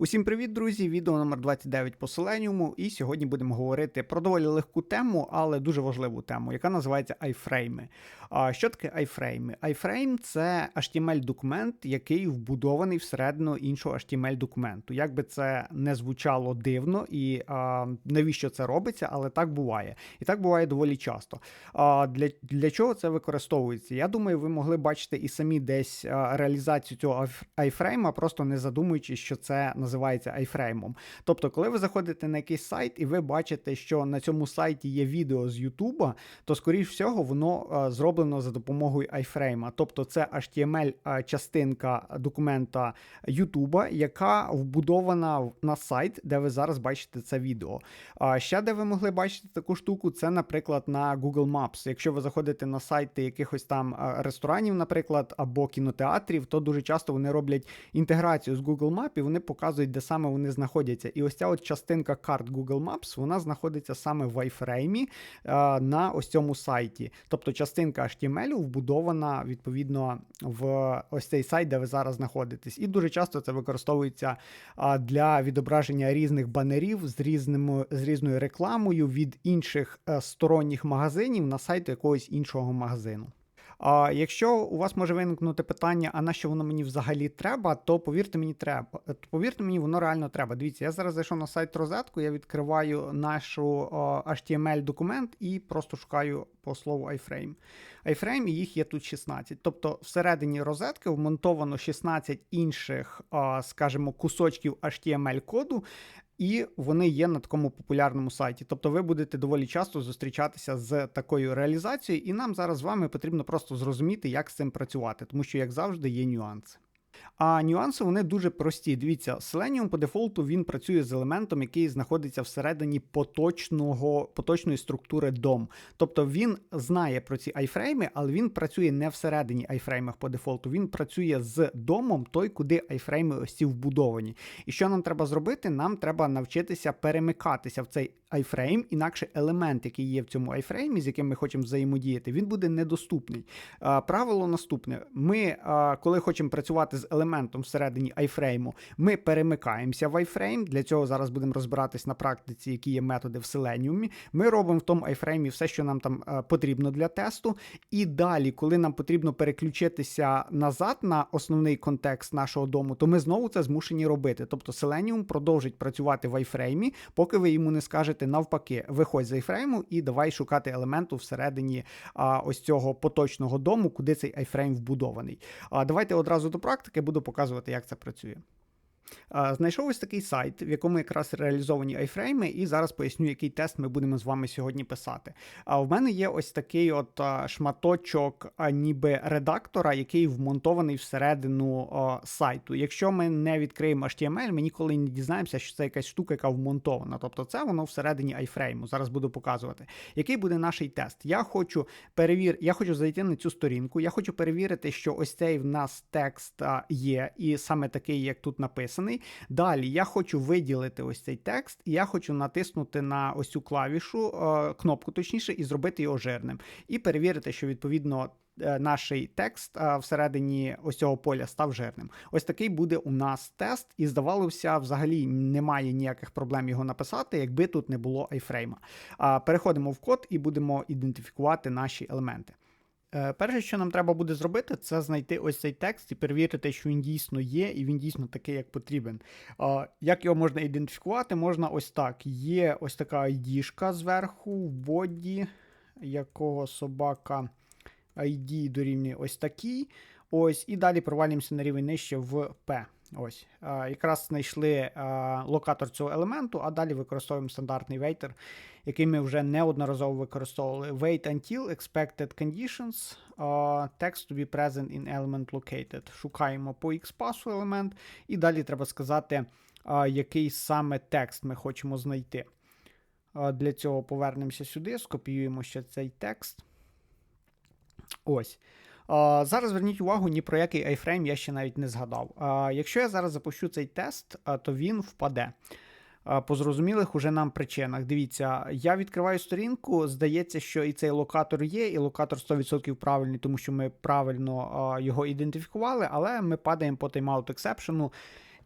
Усім привіт, друзі! Відео номер 29 по Selenium, і сьогодні будемо говорити про доволі легку тему, але дуже важливу тему, яка називається айфрейми. Що таке айфрейми? Айфрейм це HTML-документ, який вбудований всередину іншого HTML-документу. Як би це не звучало дивно і а, навіщо це робиться, але так буває. І так буває доволі часто. А, Для для чого це використовується? Я думаю, ви могли бачити і самі десь реалізацію цього айфрейма, просто не задумуючись, що це називається айфреймом. Тобто, коли ви заходите на якийсь сайт і ви бачите, що на цьому сайті є відео з Ютуба, то скоріш всього воно а, зроблено за допомогою айфрейма. Тобто це HTML-частинка документа Ютуба, яка вбудована на сайт, де ви зараз бачите це відео. Ще де ви могли бачити таку штуку, це, наприклад, на Google Maps. Якщо ви заходите на сайти якихось там ресторанів, наприклад, або кінотеатрів, то дуже часто вони роблять інтеграцію з Google Maps і вони показують, де саме вони знаходяться. І ось ця от частинка карт Google Maps, вона знаходиться саме в iFrame на ось цьому сайті. Тобто частинка HTML вбудована відповідно в ось цей сайт, де ви зараз знаходитесь. І дуже часто це використовується для відображення різних банерів з різними з різною рекламою від інших е, сторонніх магазинів на сайт якогось іншого магазину. А якщо у вас може виникнути питання, а на що воно мені взагалі треба, то повірте мені, треба. Повірте мені, воно реально треба. Дивіться, я зараз зайшов на сайт розетку, я відкриваю нашу HTML-документ і просто шукаю по слову iFrame. iFrame і їх є тут 16. Тобто всередині розетки вмонтовано 16 інших, скажімо, кусочків HTML-коду, і вони є на такому популярному сайті. Тобто ви будете доволі часто зустрічатися з такою реалізацією, і нам зараз з вами потрібно просто зрозуміти, як з цим працювати, тому що, як завжди, є нюанси. А нюанси вони дуже прості. Дивіться, Selenium по дефолту він працює з елементом, який знаходиться всередині поточного, поточної структури DOM. Тобто він знає про ці айфрейми, але він працює не всередині айфреймах по дефолту. Він працює з домом, той, куди айфрейми ось ці вбудовані. І що нам треба зробити? Нам треба навчитися перемикатися в цей айфрейм, інакше елемент, який є в цьому айфреймі, з яким ми хочемо взаємодіяти, він буде недоступний. Правило наступне: ми, коли хочемо працювати з елементом всередині айфрейму, ми перемикаємося в айфрейм. Для цього зараз будемо розбиратись на практиці, які є методи в Selenium. Ми робимо в тому айфреймі все, що нам там потрібно для тесту. І далі, коли нам потрібно переключитися назад на основний контекст нашого дому, то ми знову це змушені робити. Тобто Selenium продовжить працювати в айфреймі, поки ви йому не скажете навпаки, виходь з айфрейму і давай шукати елементу всередині а, ось цього поточного дому, куди цей айфрейм вбудований. А, Давайте одразу до практики буду показувати, як це працює. Знайшов ось такий сайт, в якому якраз реалізовані айфрейми, і зараз поясню, який тест ми будемо з вами сьогодні писати. А в мене є ось такий от шматочок, ніби редактора, який вмонтований всередину сайту. Якщо ми не відкриємо HTML, ми ніколи не дізнаємося, що це якась штука, яка вмонтована. Тобто це воно всередині айфрейму. Зараз буду показувати. Який буде наш тест? Я хочу перевір... я хочу зайти на цю сторінку, я хочу перевірити, що ось цей в нас текст є, і саме такий, як тут написано написаний. Далі я хочу виділити ось цей текст, і я хочу натиснути на ось цю клавішу, е, кнопку точніше, і зробити його жирним. І перевірити, що відповідно. Е, наш текст е, всередині ось цього поля став жирним. Ось такий буде у нас тест, і здавалося, взагалі немає ніяких проблем його написати, якби тут не було айфрейма. Переходимо в код і будемо ідентифікувати наші елементи. Е, перше, що нам треба буде зробити, це знайти ось цей текст і перевірити, що він дійсно є, і він дійсно такий, як потрібен. Як його можна ідентифікувати? Можна ось так. Є ось така ID зверху, в боді, якого собака ID дорівнює ось такий. Ось, І далі провалюємося на рівень нижче в P. Ось, Якраз знайшли локатор цього елементу, а далі використовуємо стандартний вейтер, який ми вже неодноразово використовували. Wait until expected conditions, text to be present in element located. Шукаємо по XPath елемент, і далі треба сказати, який саме текст ми хочемо знайти. Для цього повернемося сюди, скопіюємо ще цей текст. Ось. Зараз зверніть увагу, ні про який iFrame я ще навіть не згадав. Якщо я зараз запущу цей тест, то він впаде. По зрозумілих уже нам причинах. Дивіться, я відкриваю сторінку, здається, що і цей локатор є, і локатор 100% правильний, тому що ми правильно його ідентифікували, але ми падаємо по тайм-аут ексепшену.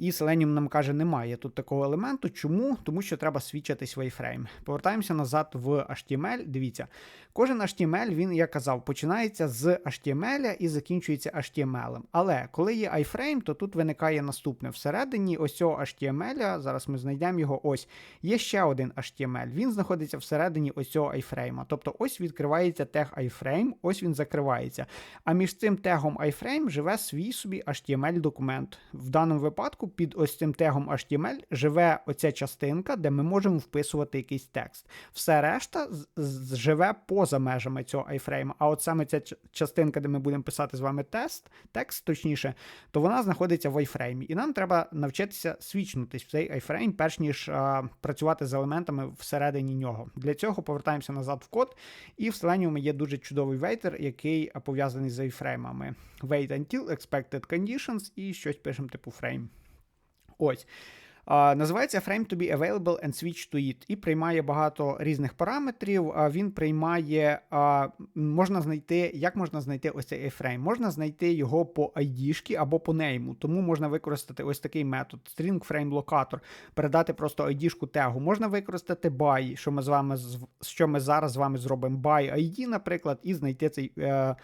І Selenium нам каже, немає тут такого елементу. Чому? Тому що треба свідчитись в iframe. Повертаємося назад в HTML. Дивіться, кожен HTML, він, як казав, починається з HTML і закінчується HTML. Але коли є iframe, то тут виникає наступне. Всередині ось цього HTML, зараз ми знайдемо його. Ось є ще один HTML. Він знаходиться всередині ось цього iframe. Тобто ось відкривається тег iframe, ось він закривається. А між цим тегом iframe живе свій собі HTML-документ. В даному випадку під ось цим тегом HTML живе оця частинка, де ми можемо вписувати якийсь текст. Все решта живе поза межами цього iframe. А от саме ця частинка, де ми будемо писати з вами тест, текст, точніше, то вона знаходиться в iframe. І нам треба навчитися свічнутись в цей iframe, перш ніж а, працювати з елементами всередині нього. Для цього повертаємося назад в код, і в Selenium є дуже чудовий вейтер, який пов'язаний з iframe. Wait until expected conditions і щось пишемо типу frame. Ось. Називається Frame to be available and switch to it. І приймає багато різних параметрів. Він приймає, можна знайти, як можна знайти ось цей frame? Можна знайти його по ID або по нейму. Тому можна використати ось такий метод: string frame locator, передати просто ID тегу. Можна використати by, що ми з вами що ми зараз з вами зробимо by ID, наприклад, і знайти цей. Uh,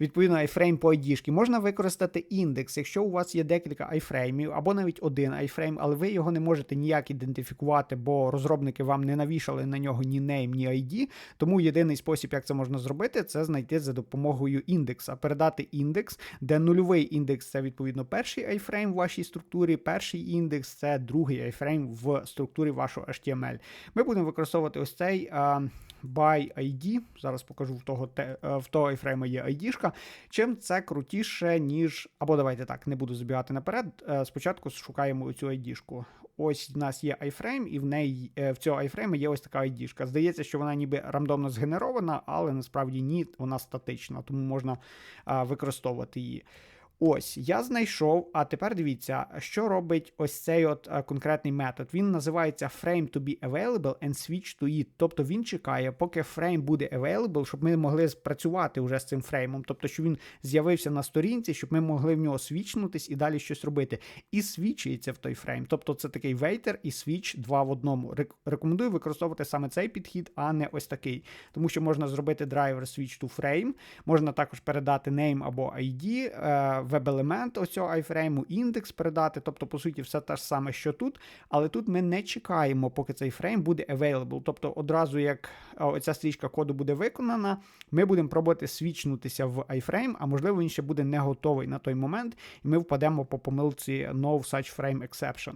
відповідно iFrame по ID. Можна використати індекс, якщо у вас є декілька iFrame, або навіть один iFrame, але ви його не можете ніяк ідентифікувати, бо розробники вам не навішали на нього ні name, ні ID. Тому єдиний спосіб, як це можна зробити, це знайти за допомогою індекса, передати індекс, де нульовий індекс це відповідно перший iFrame в вашій структурі, перший індекс це другий iFrame в структурі вашого HTML. Ми будемо використовувати ось цей by ID. Зараз покажу в того е, в того iFrame є ID. Чим це крутіше, ніж. Або давайте так, не буду забігати наперед. Е, спочатку шукаємо цю ID. Ось в нас є iFrame, і в неї е, в цього iFrame є ось така ID. Здається, що вона ніби рандомно згенерована, але насправді ні, вона статична, тому можна використовувати її. Ось, я знайшов, а тепер дивіться, що робить ось цей от е, конкретний метод. Він називається frame to be available and switch to it. Тобто він чекає, поки фрейм буде available, щоб ми могли спрацювати вже з цим фреймом. Тобто, щоб він з'явився на сторінці, щоб ми могли в нього свічнутись і далі щось робити. І свічується в той фрейм. Тобто це такий вейтер і свіч два в одному. Рекомендую використовувати саме цей підхід, а не ось такий. Тому що можна зробити драйвер switch to frame, можна також передати name або ID. Е, веб-елемент оцього айфрейму, індекс передати, тобто, по суті, все те ж саме, що тут. Але тут ми не чекаємо, поки цей фрейм буде available. Тобто, одразу як оця стрічка коду буде виконана, ми будемо пробувати свічнутися в iFrame, а можливо, він ще буде не готовий на той момент, і ми впадемо по помилці No Such Frame Exception.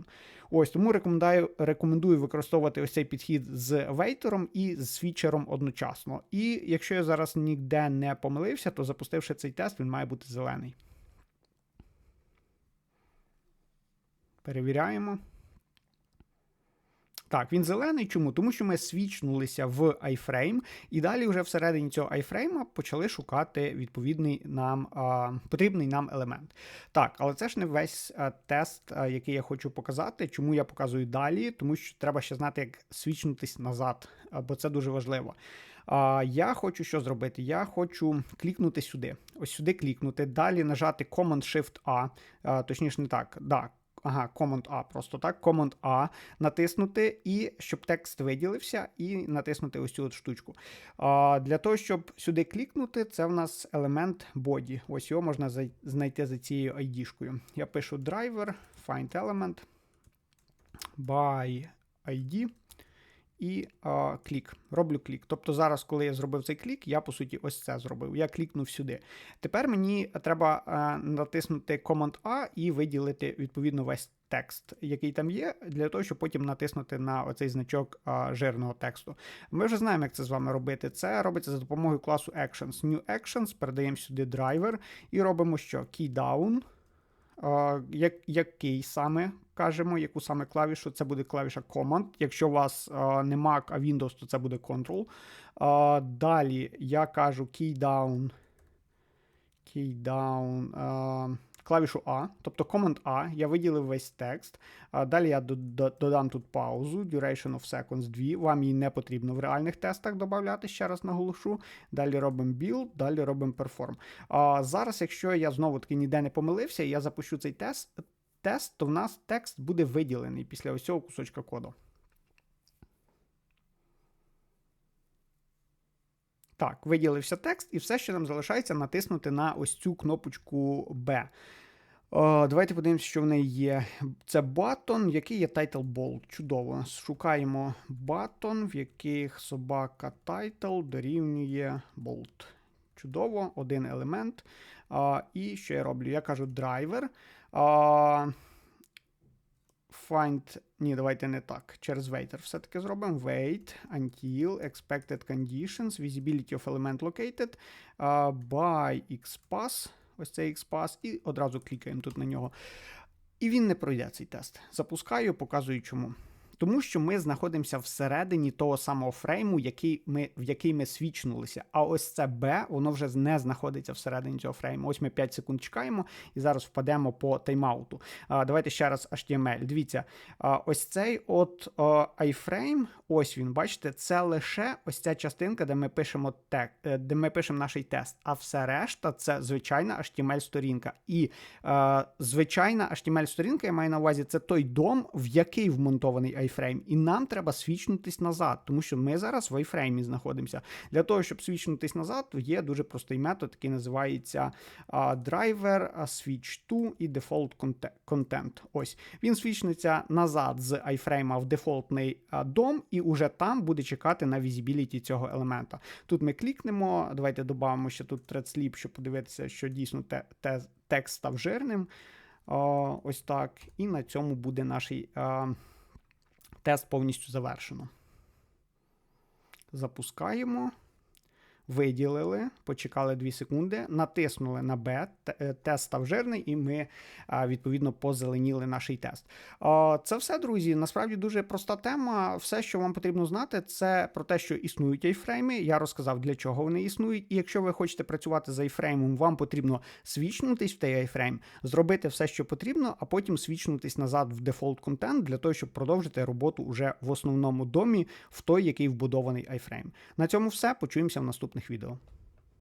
Ось тому рекомендую рекомендую використовувати ось цей підхід з вейтером і з свічером одночасно. І якщо я зараз ніде не помилився, то запустивши цей тест, він має бути зелений. Перевіряємо. Так, він зелений. Чому? Тому що ми свічнулися в iFrame, і далі вже всередині цього iFrame почали шукати відповідний нам а, потрібний нам елемент. Так, але це ж не весь а, тест, а, який я хочу показати. Чому я показую далі? Тому що треба ще знати, як свічнутись назад, бо це дуже важливо. А, Я хочу що зробити? Я хочу клікнути сюди. Ось сюди клікнути, далі нажати Command-Shift-A, точніше, не так. да, Ага, Command A, просто так. Command A натиснути, і щоб текст виділився, і натиснути ось цю от штучку. А, Для того, щоб сюди клікнути, це в нас елемент body. Ось його можна знайти за цією ID-шкою. Я пишу driver, find element, by ID і а, клік. Роблю клік. Тобто зараз, коли я зробив цей клік, я по суті ось це зробив. Я клікнув сюди. Тепер мені треба а, натиснути Command-A і виділити відповідно весь текст, який там є, для того, щоб потім натиснути на оцей значок а, жирного тексту. Ми вже знаємо, як це з вами робити. Це робиться за допомогою класу Actions. New Actions, передаємо сюди драйвер і робимо що? Key down. Як, Який саме кажемо, яку саме клавішу, це буде клавіша Command. Якщо у вас не Mac, а Windows, то це буде Control. Далі я кажу key down, key down, клавішу А, тобто Command A, я виділив весь текст. Далі я додам тут паузу, duration of seconds 2. Вам її не потрібно в реальних тестах додати, ще раз наголошу. Далі робимо build, далі робимо perform. Зараз, якщо я знову таки ніде не помилився, я запущу цей тест тест, то в нас текст буде виділений після ось цього кусочка коду. Так, виділився текст, і все, що нам залишається, натиснути на ось цю кнопочку B. О, давайте подивимося, що в неї є. Це батон, який є title bold. Чудово. Шукаємо батон, в яких собака title дорівнює bold. Чудово, один елемент. І що я роблю? Я кажу. А, find. Ні, давайте не так. Через waiter все-таки зробимо. Wait until expected conditions, visibility of element located, uh, by xpass, ось цей xpass, і одразу клікаємо тут на нього. І він не пройде цей тест. Запускаю, показую чому. Тому що ми знаходимося всередині того самого фрейму, який ми, в який ми свічнулися. А ось це B, воно вже не знаходиться всередині цього фрейму. Ось ми 5 секунд чекаємо і зараз впадемо по тайм-ауту. Давайте ще раз HTML. Дивіться, а, ось цей от iframe, ось він, бачите, це лише ось ця частинка, де ми пишемо тек, е, де ми пишемо наш тест. А все решта це звичайна HTML-сторінка. І е, звичайна HTML-сторінка, я маю на увазі, це той дом, в який вмонтований iframe. І нам треба свічнутись назад, тому що ми зараз в iframe знаходимося. Для того, щоб свічнутись назад, є дуже простий метод, який називається driver switch to і default conte- content. Ось він свічнеться назад з iframe в дефолтний дом, і уже там буде чекати на візібіліті цього елемента. Тут ми клікнемо. Давайте додамо ще тут thread sleep, щоб подивитися, що дійсно те, те, текст став жирним. Ось так. І на цьому буде наш тест повністю завершено. Запускаємо. Виділили, почекали 2 секунди, натиснули на B, е, тест став жирний, і ми відповідно позеленіли наш тест. Це все, друзі. Насправді дуже проста тема. Все, що вам потрібно знати, це про те, що існують айфрейми. Я розказав, для чого вони існують. І якщо ви хочете працювати з айфреймом, вам потрібно свічнутись в той айфрейм, зробити все, що потрібно, а потім свічнутись назад в дефолт контент для того, щоб продовжити роботу уже в основному домі в той, який вбудований айфрейм. На цьому все. Почуємося в наступних відео.